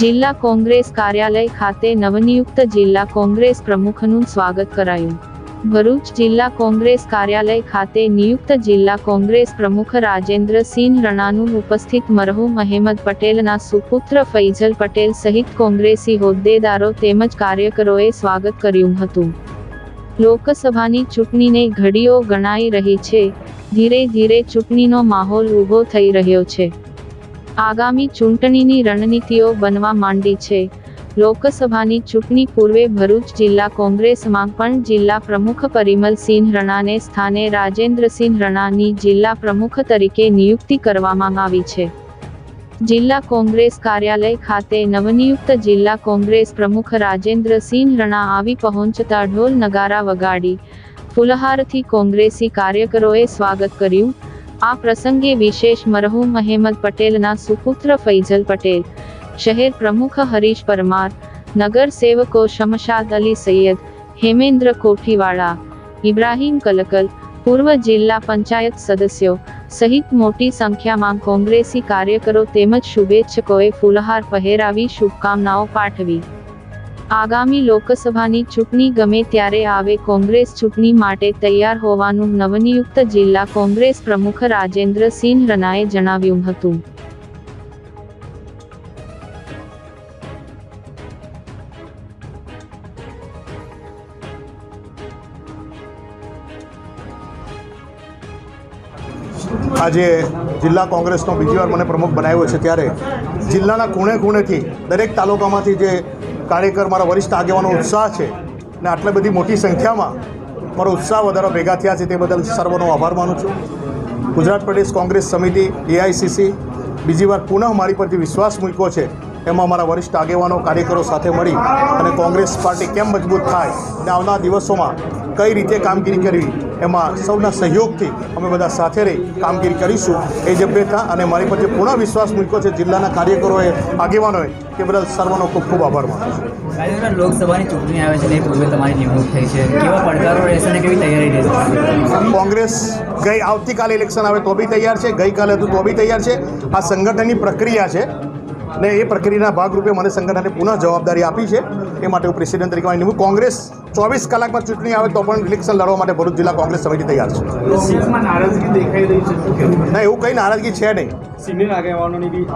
જિલ્લા કોંગ્રેસ કાર્યાલય ખાતે નવનિયુક્ત જિલ્લા કોંગ્રેસ પ્રમુખનું સ્વાગત કરાયું. ભરૂચ જિલ્લા કોંગ્રેસ કાર્યાલય ખાતે નિયુક્ત જિલ્લા કોંગ્રેસ પ્રમુખ રાજેન્દ્રસિંહ રણાનું ઉપસ્થિત મરહુમ અહેમદ પટેલના સુપુત્ર ફૈઝલ પટેલ સહિત કોંગ્રેસી હોદ્દેદારો તેમજ કાર્યકરોએ સ્વાગત કર્યું હતું. લોકસભાની ચૂંટણીને ઘડીઓ ગણાઈ રહી છે. ધીરે ધીરે ચૂંટણીનો માહોલ ઊભો થઈ રહ્યો છે. આગામી ચૂંટણીની રણનીતિઓ બનવા માંડી છે. લોકસભાની ચૂંટણી પૂર્વે ભરૂચ જિલ્લા કોંગ્રેસમાં પણ જિલ્લા પ્રમુખ પરિમલસિંહ રણાને સ્થાને રાજેન્દ્રસિંહ રણાની જિલ્લા પ્રમુખ તરીકે નિયુક્તિ કરવામાં આવી છે. જિલ્લા કોંગ્રેસ કાર્યાલય ખાતે નવનિયુક્ત જિલ્લા કોંગ્રેસ પ્રમુખ રાજેન્દ્રસિંહ રણા આવી પહોંચતા ઢોલ નગારા વગાડી ફુલહારથી કોંગ્રેસી કાર્યકરોએ સ્વાગત કર્યું. આ પ્રસંગે વિશેષ મરહુમ અહેમદ પટેલના સુપુત્ર ફૈઝલ પટેલ, શહેર પ્રમુખ હરીશ પરમાર, નગર સેવકો શમશાદ અલી સૈયદ, હેમેન્દ્ર કોઠીવાળા, ઇબ્રાહીમ કલકલ, પૂર્વ જિલ્લા પંચાયત સદસ્યો સહિત મોટી સંખ્યામાં કોંગ્રેસી કાર્યકરો તેમજ શુભેચ્છકોએ ફૂલહાર પહેરાવી શુભકામનાઓ પાઠવી. આગામી લોકસભાની ચૂંટણી ગમે ત્યારે આવે કોંગ્રેસ ચૂંટણી માટે તૈયાર હોવાનું નવનિયુક્ત જિલ્લા કોંગ્રેસ પ્રમુખ રાજેન્દ્રસિંહ રનાએ જણાવ્યું હતું. આજે જિલ્લા કોંગ્રેસનો બીજી વાર મને પ્રમુખ બનાવ્યો છે ત્યારે જિલ્લાના ખૂણે ખૂણેથી દરેક તાલુકામાંથી જે કાર્યકર મારા વરિષ્ઠ આગેવાનો ઉત્સાહ છે ને આટલી બધી મોટી સંખ્યામાં મારો ઉત્સાહ વધારો ભેગા થયા છે તે બદલ સર્વનો આભાર માનું છું. ગુજરાત પ્રદેશ કોંગ્રેસ સમિતિ એઆઈસીસી બીજી વાર પુનઃ મારી પરથી વિશ્વાસ મૂક્યો છે. એમાં મારા વરિષ્ઠ આગેવાનો, કાર્યકરો સાથે મળી અને કોંગ્રેસ પાર્ટી કેમ મજબૂત થાય અને આવનાર દિવસોમાં કઈ રીતે કામગીરી કરવી એમાં સૌના સહયોગથી અમે બધા સાથે રહી કામગીરી કરીશું. એ જ અભ્યર્થા અને મારી પર જે પૂર્ણ વિશ્વાસ મૂક્યો છે જિલ્લાના કાર્યકરોએ આગેવાનોએ તે બદલ સર્વનો ખૂબ ખૂબ આભાર માનું છું. લોકસભાની ચૂંટણી આવે છે એ પૂર્વે તમારી નિમણૂક થઈ છે. કેવા પડકારો રહેશે ને કેવી તૈયારી રહેશે? કોંગ્રેસ ગઈ આવતીકાલે ઇલેક્શન આવે તો બી તૈયાર છે ગઈકાલે હતું તો બી તૈયાર છે. આ સંગઠનની પ્રક્રિયા છે. ને એ પ્રક્રિયાના ભાગરૂપે મને સંગઠને પુનઃ જવાબદારી આપી છે. એ માટે હું પ્રેસિડેન્ટ તરીકે માની નિમણૂક કોંગ્રેસ ચોવીસ કલાકમાં ચૂંટણી આવે તો પણ ઇલેક્શન લડવા માટે ભરૂચ જિલ્લા કોંગ્રેસ સમિતિ તૈયાર છે. ના એવું કંઈ નારાજગી છે નહીં. સિનિયર આગેવાનોની બી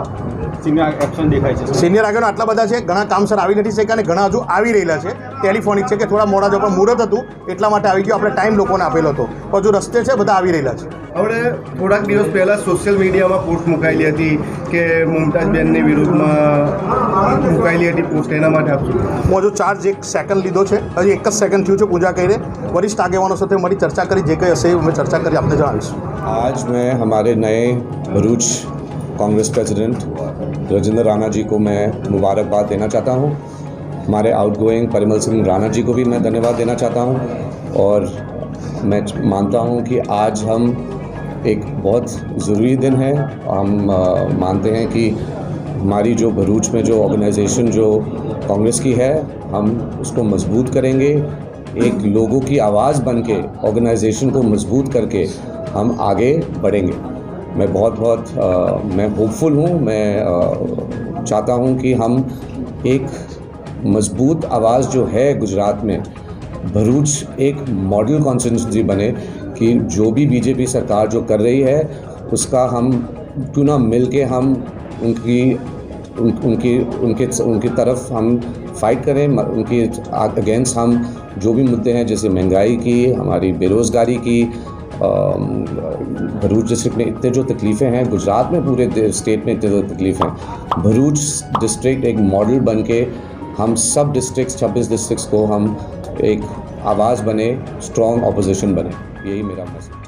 સિનિયર એક્શન દેખાય છે. સિનિયર આગળ આટલા બધા છે ઘણા કામસર આવી નથી શક્યા અને ઘણા હજુ આવી રહેલા છે. ટેલિફોનિક છે કે થોડા મોડા જો પણ મુહૂર્ત હતું એટલા માટે આવી ગયો. આપણે ટાઈમ લોકોને આપેલો હતો. હજુ રસ્તે છે બધા આવી રહેલા છે. હવે થોડાક દિવસ પહેલાં સોશિયલ મીડિયામાં પોસ્ટ મુકાયેલી હતી કે મુમતાજબેનની વિરુદ્ધમાં મુકાયેલી હતી પોસ્ટ એના માટે આપશું હું હજુ ચાર્જ એક સેકન્ડ લીધો છે હજી એક જ સેકન્ડ થયું છે પૂજા કરીને વરિષ્ઠ આગેવાનો સાથે મળી ચર્ચા કરી જે કંઈ હશે એ અમે ચર્ચા કરી આપને જણાવીશું आज मैं हमारे नए भरूच कांग्रेस प्रेसिडेंट राजेंद्र राणा जी को मैं मुबारकबाद देना चाहता हूँ हमारे आउटगोइंग परिमल सिंह राणा जी को भी मैं धन्यवाद देना चाहता हूँ और मैं मानता हूँ कि आज हम एक बहुत ज़रूरी दिन है। हम मानते हैं कि हमारी जो भरूच में जो ऑर्गेनाइजेशन जो कांग्रेस की है हम उसको मज़बूत करेंगे। एक लोगों की आवाज़ बन के ऑर्गेनाइजेशन को मज़बूत करके हम आगे बढ़ेंगे। मैं बहुत बहुत अ, मैं होपफुल हूँ मैं अ, चाहता हूँ कि हम एक मज़बूत आवाज़ जो है गुजरात में भरूच एक मॉडल कॉन्स्टिट्यूंसी बने। कि जो भी बीजेपी सरकार जो कर रही है उसका हम क्यों ना मिल के हम उनकी उन, उनकी उनके उनकी तरफ़ हम फाइट करें। उनके अगेंस्ट हम जो भी मुद्दे हैं जैसे महँगाई की हमारी बेरोज़गारी की भरूच डिस्ट्रिक्ट में इतने जो तकलीफ़ें हैं गुजरात में पूरे स्टेट में इतने जो तकलीफ़ हैं। भरूच डिस्ट्रिक्ट एक मॉडल बन के हम सब डिस्ट्रिक्ट छब्बीस डिस्ट्रिक्ट्स को हम एक आवाज़ बने स्ट्रॉन्ग अपोजिशन बने। यही मेरा मैसेज